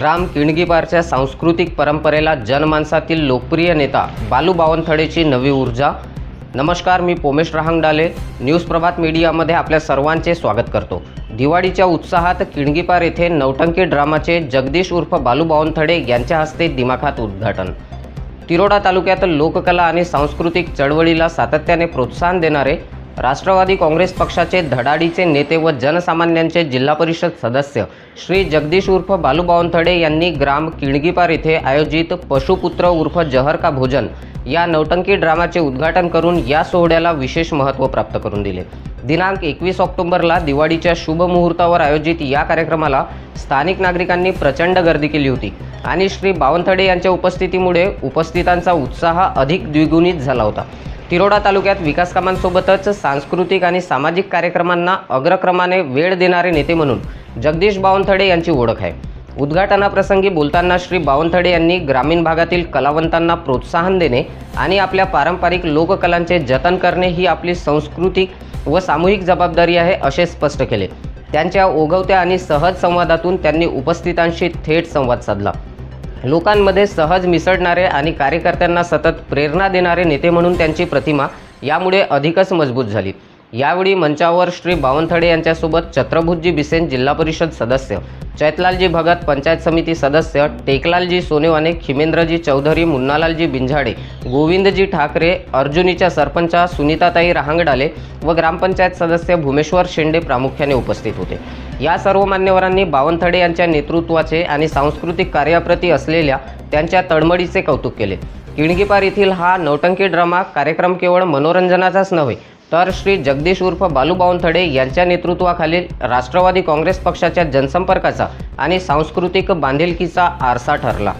ग्राम किणगीपारच्या सांस्कृतिक परंपरेला जनमानसातील लोकप्रिय नेता बालू बावनथडेची नवी ऊर्जा. नमस्कार मी पोमेश रहांगडाले. न्यूज प्रभात मीडियामध्ये आपल्या सर्वांचे स्वागत करतो. दिवाळीच्या उत्साहात किणगीपार येथे नौटंकी ड्रामाचे जगदीश उर्फ बालू बावनथडे यांच्या हस्ते दिमाखात उद्घाटन. तिरोडा तालुक्यात लोककला आणि सांस्कृतिक चळवळीला सातत्याने प्रोत्साहन देणारे राष्ट्रवादी काँग्रेस पक्षाचे धडाडीचे नेते व जनसामान्यांचे जिल्हा परिषद सदस्य श्री जगदीश उर्फ बालू बावनथडे यांनी ग्राम किणगीपार येथे आयोजित पशुपुत्र उर्फ जहर का भोजन या नौटंकी ड्रामाचे उद्घाटन करून या सोहळ्याला विशेष महत्त्व प्राप्त करून दिले. दिनांक एकवीस ऑक्टोबरला दिवाळीच्या शुभ मुहूर्तावर आयोजित या कार्यक्रमाला स्थानिक नागरिकांनी प्रचंड गर्दी केली होती आणि श्री बावनथडे यांच्या उपस्थितीमुळे उपस्थितांचा उत्साह अधिक द्विगुणित झाला होता. तिरोडा तालुक्यात विकास कामांसोबतच सांस्कृतिक आणि सामाजिक कार्यक्रमांना अग्रक्रमाने वेळ देणारे नेते म्हणून जगदीश बावनथडे यांची ओळख आहे. उद्घाटनाप्रसंगी बोलताना श्री बावनथडे यांनी ग्रामीण भागातील कलावंतांना प्रोत्साहन देणे आणि आपल्या पारंपरिक लोककलांचे जतन करणे ही आपली सांस्कृतिक व सामूहिक जबाबदारी आहे असे स्पष्ट केले. त्यांच्या ओघवत्या आणि सहज संवादातून त्यांनी उपस्थितांशी थेट संवाद साधला. लोकांमध्ये सहज मिसळणारे आणि कार्यकर्त्यांना सतत प्रेरणा देणारे नेते म्हणून त्यांची प्रतिमा यामुळे अधिकच मजबूत झाली. यावेळी मंचावर श्री बावनथडे यांच्यासोबत छत्रभुजी बिसेन जिल्हा परिषद सदस्य चैतलालजी भगत पंचायत समिती सदस्य टेकलालजी सोनेवाने खिमेंद्रजी चौधरी मुन्नालालजी बिंझाडे गोविंदजी ठाकरे अर्जुनीच्या सरपंचा सुनीताताई रहांगडाले व ग्रामपंचायत सदस्य भूमेश्वर शेंडे प्रामुख्याने उपस्थित होते. या सर्व मान्यवरांनी बावनथडे यांच्या नेतृत्वाचे आणि सांस्कृतिक कार्याप्रती असलेल्या त्यांच्या तळमळीचे कौतुक केले. किणगीपार येथील हा नौटंकी ड्रामा कार्यक्रम केवळ मनोरंजनाचाच नव्हे तर श्री जगदीश उर्फ बालू बावनथडे यांच्या नेतृत्वाखालील राष्ट्रवादी काँग्रेस पक्षाच्या जनसंपर्काचा आणि सांस्कृतिक बांधिलकीचा आरसा ठरला.